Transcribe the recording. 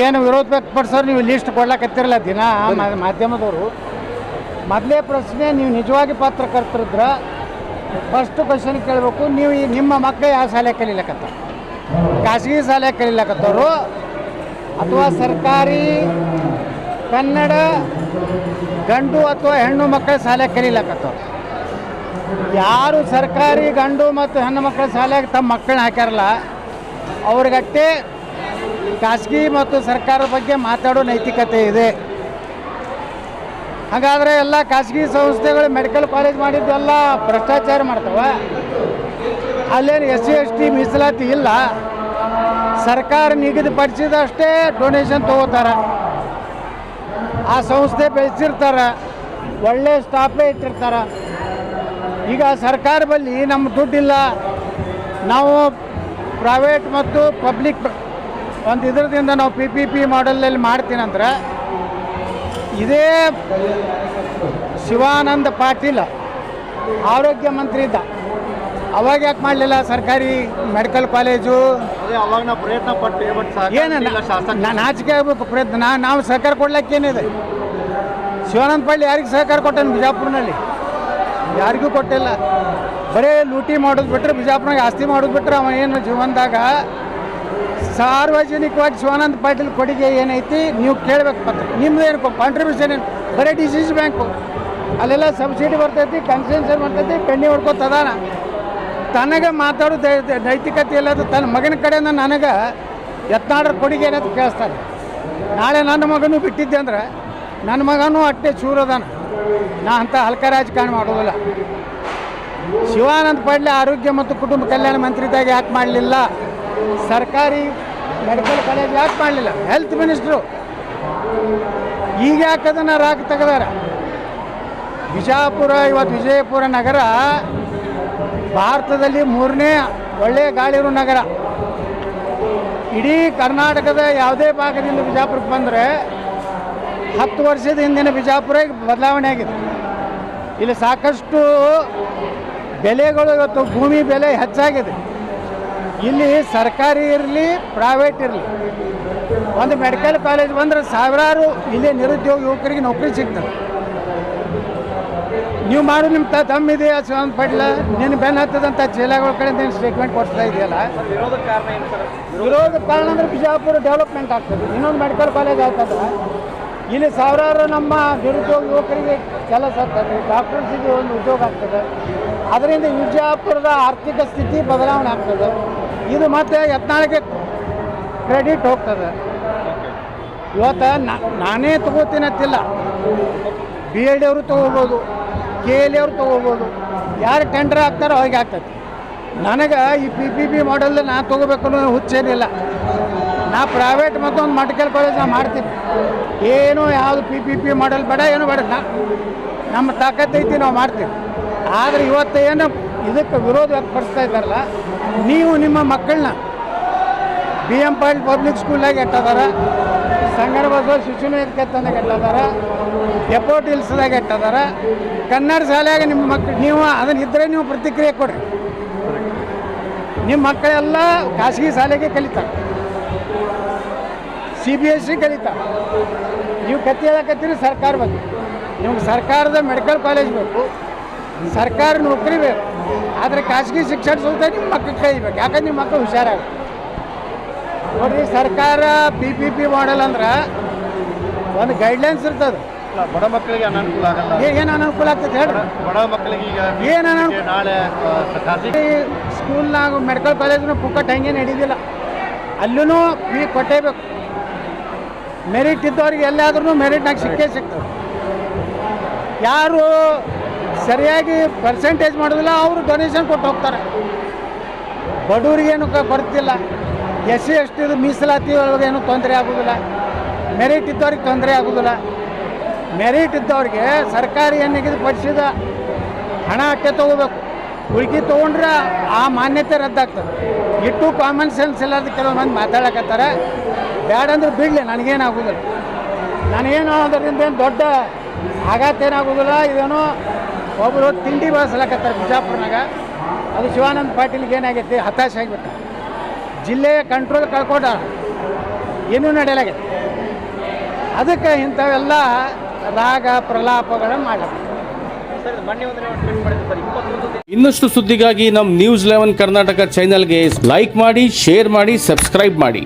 ಈಗೇನು ವಿರೋಧ ವ್ಯಕ್ತಪಡಿಸೋರು ನೀವು ಲಿಸ್ಟ್ ಕೊಡ್ಲಾಕತ್ತಿರಲ್ಲ ದಿನ ಮಾಧ್ಯಮದವರು. ಮೊದಲೇ ಪ್ರಶ್ನೆ, ನೀವು ನಿಜವಾಗಿ ಪತ್ರಕರ್ತರಿದ್ರ ಫಸ್ಟ್ ಕ್ವಶನ್ ಕೇಳಬೇಕು, ನೀವು ಈ ನಿಮ್ಮ ಮಕ್ಕಳು ಯಾವ ಶಾಲೆ ಕಲೀಲಕತ್ತ? ಖಾಸಗಿ ಶಾಲೆ ಕಲೀಲಕತ್ತವರು, ಅಥವಾ ಸರ್ಕಾರಿ ಕನ್ನಡ ಗಂಡು ಅಥವಾ ಹೆಣ್ಣು ಮಕ್ಕಳ ಶಾಲೆ ಕಲೀಲಕತ್ತವ್ರು? ಯಾರು ಸರ್ಕಾರಿ ಗಂಡು ಮತ್ತು ಹೆಣ್ಣು ಮಕ್ಕಳ ಶಾಲೆಗೆ ತಮ್ಮ ಮಕ್ಕಳನ್ನ ಹಾಕ್ಯಾರಲ್ಲ, ಅವ್ರಿಗಟ್ಟೆ ಖಾಸಗಿ ಮತ್ತು ಸರ್ಕಾರದ ಬಗ್ಗೆ ಮಾತಾಡೋ ನೈತಿಕತೆ ಇದೆ. ಹಾಗಾದರೆ ಎಲ್ಲ ಖಾಸಗಿ ಸಂಸ್ಥೆಗಳು ಮೆಡಿಕಲ್ ಕಾಲೇಜ್ ಮಾಡಿದ್ದೆಲ್ಲ ಭ್ರಷ್ಟಾಚಾರ ಮಾಡ್ತವೆ. ಅಲ್ಲೇನು ಎಸ್ ಸಿ ಎಸ್ ಟಿ ಮೀಸಲಾತಿ ಇಲ್ಲ. ಸರ್ಕಾರ ನಿಗದಿಪಡಿಸಿದಷ್ಟೇ ಡೊನೇಷನ್ ತಗೋತಾರೆ. ಆ ಸಂಸ್ಥೆ ಬೆಳೆಸಿರ್ತಾರೆ, ಒಳ್ಳೆ ಸ್ಟಾಫೇ ಇಟ್ಟಿರ್ತಾರೆ. ಈಗ ಸರ್ಕಾರ ಬಳಿ ನಮ್ಮ ದುಡ್ಡಿಲ್ಲ. ನಾವು ಪ್ರೈವೇಟ್ ಮತ್ತು ಪಬ್ಲಿಕ್ ಒಂದು ಇದರದಿಂದ ನಾವು ಪಿ ಪಿ ಪಿ ಮಾಡಲಲ್ಲಿ ಮಾಡ್ತೀನಂದ್ರೆ ಇದೇ ಶಿವಾನಂದ ಪಾಟೀಲ್ ಆರೋಗ್ಯ ಮಂತ್ರಿ ಇದ್ದ. ಅವಾಗ ಯಾಕೆ ಮಾಡಲಿಲ್ಲ? ಸರ್ಕಾರಿ ಮೆಡಿಕಲ್ ಕಾಲೇಜು ಅವಾಗ ನಾವು ಪ್ರಯತ್ನ ಪಟ್ಟು ಏನು ನಾನು ನಾಚಿಕೆ ಆಗ್ಬೇಕು ಪ್ರಯತ್ನ ನಾವು ಸಹಕಾರ ಕೊಡ್ಲಿಕ್ಕೆ ಏನಿದೆ? ಶಿವಾನಂದ ಪಾಟೀಲ್ ಯಾರಿಗೆ ಸಹಕಾರ ಕೊಟ್ಟನು ಬಿಜಾಪುರ್ನಲ್ಲಿ? ಯಾರಿಗೂ ಕೊಟ್ಟಿಲ್ಲ. ಬರೀ ಲೂಟಿ ಮಾಡೋದು ಬಿಟ್ಟರೆ ಬಿಜಾಪುರ್ನಾಗ ಆಸ್ತಿ ಮಾಡೋದು ಬಿಟ್ಟರೆ ಅವ ಏನು ಜೀವನದಾಗ ಸಾರ್ವಜನಿಕವಾಗಿ ಶಿವಾನಂದ ಪಾಟೀಲ್ ಕೊಡುಗೆ ಏನೈತಿ, ನೀವು ಕೇಳಬೇಕು ಪತ್ರ ನಿಮ್ದು ಏನು ಕಾಂಟ್ರಿಬ್ಯೂಷನ್ ಏನು? ಬರೀ ಡಿಸಿಸ್ ಬ್ಯಾಂಕು ಅಲ್ಲೆಲ್ಲ ಸಬ್ಸಿಡಿ ಬರ್ತೈತಿ ಕನ್ಸೆನ್ಷನ್ ಬರ್ತೈತಿ, ಪೆಣ್ಣಿ ಹೊಡ್ಕೊತದಾನ ತನಗೆ ಮಾತಾಡೋ ನೈತಿಕತೆ ಇಲ್ಲದ ತನ್ನ ಮಗನ ಕಡೆಯಿಂದ ನನಗೆ ಯತ್ನಾಡ್ರ ಕೊಡುಗೆ ಏನಂತ ಕೇಳಿಸ್ತಾರೆ. ನಾಳೆ ನನ್ನ ಮಗನೂ ಬಿಟ್ಟಿದ್ದೆ ಅಂದ್ರೆ ನನ್ನ ಮಗನೂ ಅಟ್ಟೆ ಚೂರದಾನ ನಾ ಅಂತ ಹಲ್ಕ ರಾಜಕಾರಣ ಮಾಡೋದಿಲ್ಲ. ಶಿವಾನಂದ ಪಾಟೀಲ್ ಆರೋಗ್ಯ ಮತ್ತು ಕುಟುಂಬ ಕಲ್ಯಾಣ ಮಂತ್ರಿದಾಗ ಯಾಕೆ ಮಾಡಲಿಲ್ಲ? ಸರ್ಕಾರಿ ಮೆಡಿಕಲ್ ಕಾಲೇಜ್ ಯಾಕೆ ಮಾಡಲಿಲ್ಲ? ಹೆಲ್ತ್ ಮಿನಿಸ್ಟ್ರು ಈಗ ಯಾಕೆ ಅದನ್ನು ರಾಕ್ ತೆಗೆದಾರ? ಬಿಜಾಪುರ, ಇವತ್ತು ವಿಜಯಪುರ ನಗರ ಭಾರತದಲ್ಲಿ ಮೂರನೇ ಒಳ್ಳೆಯ ಗಾಳಿರೋ ನಗರ. ಇಡೀ ಕರ್ನಾಟಕದ ಯಾವುದೇ ಭಾಗದಿಂದ ಬಿಜಾಪುರಕ್ಕೆ ಬಂದರೆ ಹತ್ತು ವರ್ಷದ ಹಿಂದಿನ ಬಿಜಾಪುರ ಬದಲಾವಣೆ ಆಗಿದೆ. ಇಲ್ಲಿ ಸಾಕಷ್ಟು ಬೆಲೆಗಳು ಇವತ್ತು ಭೂಮಿ ಬೆಲೆ ಹೆಚ್ಚಾಗಿದೆ. ಇಲ್ಲಿ ಸರ್ಕಾರಿ ಇರಲಿ ಪ್ರೈವೇಟ್ ಇರಲಿ. ಒಂದು ಮೆಡಿಕಲ್ ಕಾಲೇಜ್ ಬಂದರೆ ಸಾವಿರಾರು ಇಲ್ಲಿ ನಿರುದ್ಯೋಗ ಯುವಕರಿಗೆ ನೌಕರಿ ಸಿಗ್ತದೆ. ನೀವು ಮಾಡು, ನಿಮ್ಮ ತ ಇದೆ ಸಂಬಂಧ ಪಡ್ಲ ನಿನ್ನ ಬೆನ್ನ ಹತ್ತದಂಥ ಜಿಲ್ಲೆಗಳ ಕಡೆ ನೀನು ಸ್ಟೇಟ್ಮೆಂಟ್ ಕೊಡ್ತಾ ಇದೆಯಲ್ಲ. ವಿರೋಧ ಕಾರಣ ಅಂದ್ರೆ ಬಿಜಾಪುರ ಡೆವಲಪ್ಮೆಂಟ್ ಆಗ್ತದೆ. ಇನ್ನೊಂದು ಮೆಡಿಕಲ್ ಕಾಲೇಜ್ ಆಗ್ತದೆ. ಇಲ್ಲಿ ಸಾವಿರಾರು ನಮ್ಮ ನಿರುದ್ಯೋಗ ಯುವಕರಿಗೆ ಕೆಲಸ ಆಗ್ತದೆ. ಡಾಕ್ಟರ್ಸಿಗೆ ಒಂದು ಉದ್ಯೋಗ ಆಗ್ತದೆ. ಅದರಿಂದ ವಿಜಯಪುರದ ಆರ್ಥಿಕ ಸ್ಥಿತಿ ಬದಲಾವಣೆ ಆಗ್ತದೆ. ಇದು ಮತ್ತೆ ಯತ್ನಾಳಿಗೆ ಕ್ರೆಡಿಟ್ ಹೋಗ್ತದೆ. ಇವತ್ತು ನಾನೇ ನಾನೇ ತಗೋತೀನಂತಿಲ್ಲ ಬಿ ಎಡ್ ಅವರು ತೊಗೋಬೋದು ಕೆ ಎಲ್ ಅವರು ತೊಗೋಬೋದು. ಯಾರು ಟೆಂಡರ್ ಹಾಕ್ತಾರೋ ಹಾಗೆ ಆಗ್ತದೆ. ನನಗೆ ಈ ಪಿ ಪಿ ಪಿ ಮಾಡಲ್ ನಾನು ತೊಗೋಬೇಕು ಅನ್ನೋ ಹುಚ್ಚೇನಿಲ್ಲ. ನಾ ಪ್ರೈವೇಟ್ ಮತ್ತೊಂದು ಮೆಡಿಕಲ್ ಕಾಲೇಜ್ ನಾನು ಮಾಡ್ತೀನಿ. ಏನು ಯಾವುದು ಪಿ ಪಿ ಪಿ ಮಾಡೆಲ್ ಬೇಡ, ಏನು ಬೇಡ. ನಮ್ಮ ತಾಕತ್ತೈತಿ ನಾವು ಮಾಡ್ತೀವಿ. ಆದರೆ ಇವತ್ತು ಏನು ಇದಕ್ಕೆ ವಿರೋಧ ವ್ಯಕ್ತಪಡಿಸ್ತಾ ಇದ್ದಾರಲ್ಲ? ನೀವು ನಿಮ್ಮ ಮಕ್ಕಳನ್ನ ಬಿ ಎಂ ಪಾಯಿಂಟ್ ಪಬ್ಲಿಕ್ ಸ್ಕೂಲಾಗಿ ಎಟ್ಟದಾರ ಸಂಗನ ಬಸವ ಶಿಶು ತಂದಾಗ ಎಟ್ಟದಾರ ಇಲ್ಸ್ದಾಗ ಹಿಲ್ಸ್ದಾಗ ಎಟ್ಟದಾರ ಕನ್ನಡ ಶಾಲೆಯಾಗ ನಿಮ್ಮ ಮಕ್ಕಳು ನೀವು ಅದನ್ನ ಇದ್ದರೆ ನೀವು ಪ್ರತಿಕ್ರಿಯೆ ಕೊಡಿ ನಿಮ್ಮ ಮಕ್ಕಳೆಲ್ಲ ಖಾಸಗಿ ಶಾಲೆಗೆ ಕಲಿತಾರೆ. ಸಿ ಬಿ ಎಸ್ ಸಿ ಕಲಿತಾರೆ. ನೀವು ಕತ್ತಿ ಹೇಳಕತ್ತೀರಿ ಸರ್ಕಾರ ಬಗ್ಗೆ. ನಿಮ್ಗೆ ಸರ್ಕಾರದ ಮೆಡಿಕಲ್ ಕಾಲೇಜ್ ಬೇಕು. ಸರ್ಕಾರ ನೌಕರಿ ಬೇಕು. ಆದರೆ ಖಾಸಗಿ ಶಿಕ್ಷಣ ಸಂಸ್ಥೆ ನಿಮ್ಮ ಮಕ್ಕಳು ಕಲಿಬೇಕು ಯಾಕಂದ್ರೆ ನಿಮ್ಮ ಮಕ್ಕಳು ಹುಷಾರಾಗ ನೋಡ್ರಿ ಸರ್ಕಾರ ಪಿ ಪಿ ಪಿ ಮಾಡಲ್ ಅಂದ್ರೆ ಒಂದು ಗೈಡ್ಲೈನ್ಸ್ ಇರ್ತದೆ. ಬಡ ಮಕ್ಕಳಿಗೆ ಅನಾನುಕೂಲ ಆಗಲ್ಲ. ಏನು ಅನುಕೂಲ ಆಗ್ತದೆ ಹೇಳಿ ಬಡ- ಮಕ್ಕಳಿಗೆ ಈಗ ಏನ್ ಅನಾನುಕೂಲ? ನಾಳೆ ಖಾಸಗಿ ಸ್ಕೂಲ್ನಾಗ ಮೆಡಿಕಲ್ ಕಾಲೇಜ್ನ ಪುಕ್ಕಟ್ಟು ಹಂಗೆ ನಡೀದಿಲ್ಲ. ಅಲ್ಲೂ ಫೀ ಕೊಟ್ಟೇಬೇಕು ಮೆರಿಟ್ ಇದ್ದವ್ರಿಗೆ ಎಲ್ಲಾದ್ರೂ ಮೆರಿಟ್ನಾಗ ಸಿಕ್ಕೇ ಸಿಗ್ತದೆ. ಯಾರು ಸರಿಯಾಗಿ ಪರ್ಸೆಂಟೇಜ್ ಮಾಡೋದಿಲ್ಲ, ಅವರು ಡೊನೇಷನ್ ಕೊಟ್ಟು ಹೋಗ್ತಾರೆ. ಬಡವರಿಗೇನು ಬರ್ತಿಲ್ಲ. ಎಸ್ ಸಿ ಎಸ್ ಟಿದು ಮೀಸಲಾತಿ ಒಳಗೆ ಏನು ತೊಂದರೆ ಆಗೋದಿಲ್ಲ. ಮೆರಿಟ್ ಇದ್ದವ್ರಿಗೆ ತೊಂದರೆ ಆಗೋದಿಲ್ಲ. ಮೆರಿಟ್ ಇದ್ದವ್ರಿಗೆ ಸರ್ಕಾರಿ ಏನು ಪಡಿಸಿದ ಹಣ ಅಟ್ಟೆ ತೊಗೋಬೇಕು. ಹುಡುಗಿ ತೊಗೊಂಡ್ರೆ ಆ ಮಾನ್ಯತೆ ರದ್ದಾಗ್ತದೆ. ಇಟ್ಟು ಕಾಮನ್ ಸೆನ್ಸ್ ಇಲ್ಲದ ಕೆಲವು ಮಂದಿ ಮಾತಾಡಕತ್ತಾರೆ. ಬೇಡಂದ್ರೆ ಬಿಡಲಿ ನನಗೇನಾಗೋದಿಲ್ಲ ನನಗೇನು ಅದರಿಂದ ಏನು ದೊಡ್ಡ ಆಘಾತ ಏನಾಗೋದಿಲ್ಲ ಇದೇನೋ ಒಬ್ಬರು ತಿಂಡಿ ಬಳಸ್ಲಕತ್ತಾರೆ ಬಿಜಾಪುರ್ನಾಗ. ಅದು ಶಿವಾನಂದ ಪಾಟೀಲ್ಗೆ ಏನಾಗೈತಿ? ಹತಾಶೆ ಆಗಿಬಿಟ್ಟ. ಜಿಲ್ಲೆಯ ಕಂಟ್ರೋಲ್ ಕಳ್ಕೊಂಡ. ಏನೂ ನಡೆಯಲಾಗೈತೆ. ಅದಕ್ಕೆ ಇಂಥವೆಲ್ಲ ರಾಗ ಪ್ರಲಾಪಗಳನ್ನು ಮಾಡಬೇಕು. ಇನ್ನಷ್ಟು ಸುದ್ದಿಗಾಗಿ ನಮ್ಮ ನ್ಯೂಸ್ ಲೆವೆನ್ ಕರ್ನಾಟಕ ಚಾನೆಲ್ಗೆ ಲೈಕ್ ಮಾಡಿ ಶೇರ್ ಮಾಡಿ ಸಬ್ಸ್ಕ್ರೈಬ್ ಮಾಡಿ.